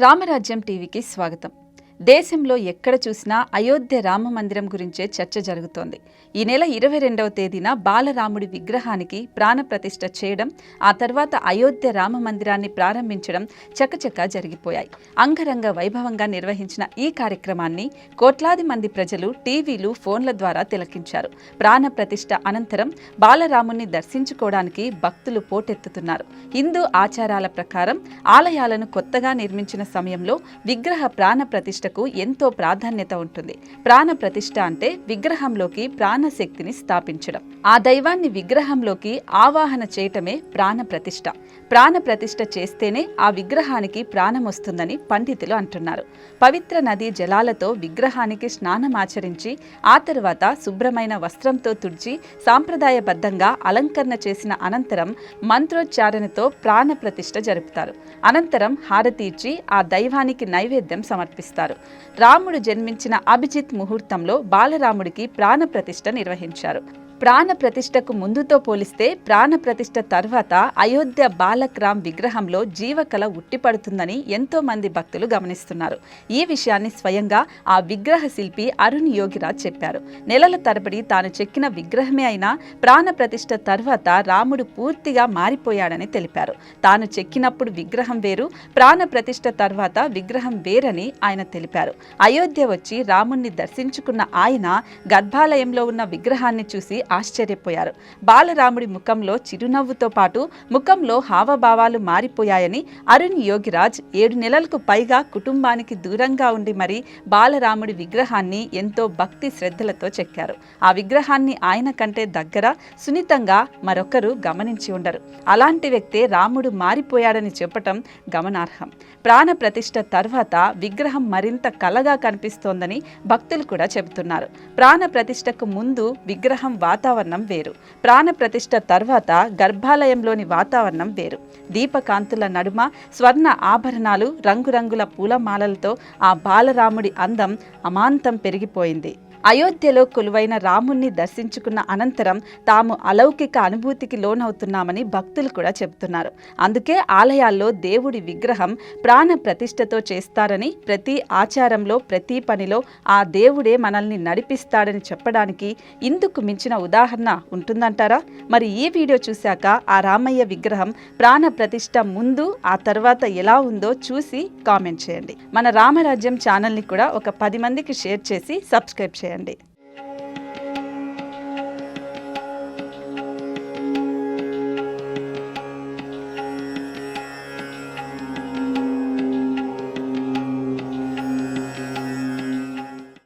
రామరాజ్యం టీవీకి స్వాగతం. దేశంలో ఎక్కడ చూసినా అయోధ్య రామ మందిరం గురించే చర్చ జరుగుతోంది. ఈ నెల ఇరవై రెండవ తేదీన బాలరాముడి విగ్రహానికి ప్రాణప్రతిష్ఠ చేయడం ఆ తర్వాత అయోధ్య రామ మందిరాన్ని ప్రారంభించడం చకచకా జరిగిపోయాయి. అంగరంగ వైభవంగా నిర్వహించిన ఈ కార్యక్రమాన్ని కోట్లాది మంది ప్రజలు టీవీలు ఫోన్ల ద్వారా తిలకించారు. ప్రాణప్రతిష్ఠ అనంతరం బాలరాముణ్ణి దర్శించుకోవడానికి భక్తులు పోటెత్తుతున్నారు. హిందూ ఆచారాల ప్రకారం ఆలయాలను కొత్తగా నిర్మించిన సమయంలో విగ్రహ ప్రాణ ప్రతిష్టకు ఎంతో ప్రాధాన్యత ఉంటుంది. ప్రాణ ప్రతిష్ఠ అంటే విగ్రహంలోకి ప్రాణశక్తిని స్థాపించడం. ఆ దైవాన్ని విగ్రహంలోకి ఆవాహన చేయటమే ప్రాణ ప్రతిష్ఠ. ప్రాణ ప్రతిష్ఠ చేస్తేనే ఆ విగ్రహానికి ప్రాణం వస్తుందని పండితులు అంటున్నారు. పవిత్ర నదీ జలాలతో విగ్రహానికి స్నానమాచరించి ఆ తర్వాత శుభ్రమైన వస్త్రంతో తుడిచి సాంప్రదాయబద్ధంగా అలంకరణ చేసిన అనంతరం మంత్రోచ్చారణతో ప్రాణ ప్రతిష్ఠ జరుపుతారు. అనంతరం హారతి ఇచ్చి ఆ దైవానికి నైవేద్యం సమర్పిస్తారు. రాముడు జన్మించిన అభిజిత్ ముహూర్తంలో బాలరాముడికి ప్రాణప్రతిష్ఠ నిర్వహించారు. ప్రాణ ప్రతిష్టకు ముందుతో పోలిస్తే ప్రాణప్రతిష్ఠ తర్వాత అయోధ్య బాలక్రామ్ విగ్రహంలో జీవకళ ఉట్టిపడుతుందని ఎంతో మంది భక్తులు గమనిస్తున్నారు. ఈ విషయాన్ని స్వయంగా ఆ విగ్రహ శిల్పి అరుణ్ యోగిరాజ్ చెప్పారు. నెలల తరబడి తాను చెక్కిన విగ్రహమే అయినా ప్రాణప్రతిష్ఠ తర్వాత రాముడు పూర్తిగా మారిపోయాడని తెలిపారు. తాను చెక్కినప్పుడు విగ్రహం వేరు ప్రాణప్రతిష్ఠ తర్వాత విగ్రహం వేరని ఆయన తెలిపారు. అయోధ్య వచ్చి రాముణ్ణి దర్శించుకున్న ఆయన గర్భాలయంలో ఉన్న విగ్రహాన్ని చూసి ఆశ్చర్యపోయారు. బాలరాముడి ముఖంలో చిరునవ్వుతో పాటు ముఖంలో హావభావాలు మారిపోయాయని అరుణ్ యోగిరాజ్ ఏడు నెలలకు పైగా కుటుంబానికి దూరంగా ఉండి మరి బాలరాముడి విగ్రహాన్ని ఎంతో భక్తి శ్రద్ధలతో చెక్కారు. ఆ విగ్రహాన్ని ఆయన కంటే దగ్గర సున్నితంగా మరొకరు గమనించి ఉండరు. అలాంటి వ్యక్తే రాముడు మారిపోయాడని చెప్పటం గమనార్హం. ప్రాణ ప్రతిష్ట తర్వాత విగ్రహం మరింత కలగా కనిపిస్తోందని భక్తులు కూడా చెబుతున్నారు. ప్రాణ ప్రతిష్ఠకు ముందు విగ్రహం వాతావరణం వేరు. ప్రాణప్రతిష్ఠ తర్వాత గర్భాలయంలోని వాతావరణం వేరు. దీపకాంతుల నడుమ స్వర్ణ ఆభరణాలు రంగురంగుల పూలమాలలతో ఆ బాలరాముడి అందం అమాంతం పెరిగిపోయింది. అయోధ్యలో కొలువైన రాముణ్ణి దర్శించుకున్న అనంతరం తాము అలౌకిక అనుభూతికి లోనవుతున్నామని భక్తులు కూడా చెబుతున్నారు. అందుకే ఆలయాల్లో దేవుడి విగ్రహం ప్రాణ ప్రతిష్టతో చేస్తారని ప్రతి ఆచారంలో ప్రతి పనిలో ఆ దేవుడే మనల్ని నడిపిస్తాడని చెప్పడానికి ఇందుకు మించిన ఉదాహరణ ఉంటుందంటారా? మరి ఈ వీడియో చూశాక ఆ రామయ్య విగ్రహం ప్రాణ ప్రతిష్ట ముందు ఆ తర్వాత ఎలా ఉందో చూసి కామెంట్ చేయండి. మన రామరాజ్యం ఛానల్ని కూడా ఒక పది మందికి షేర్ చేసి సబ్స్క్రైబ్ చేయండి. అండి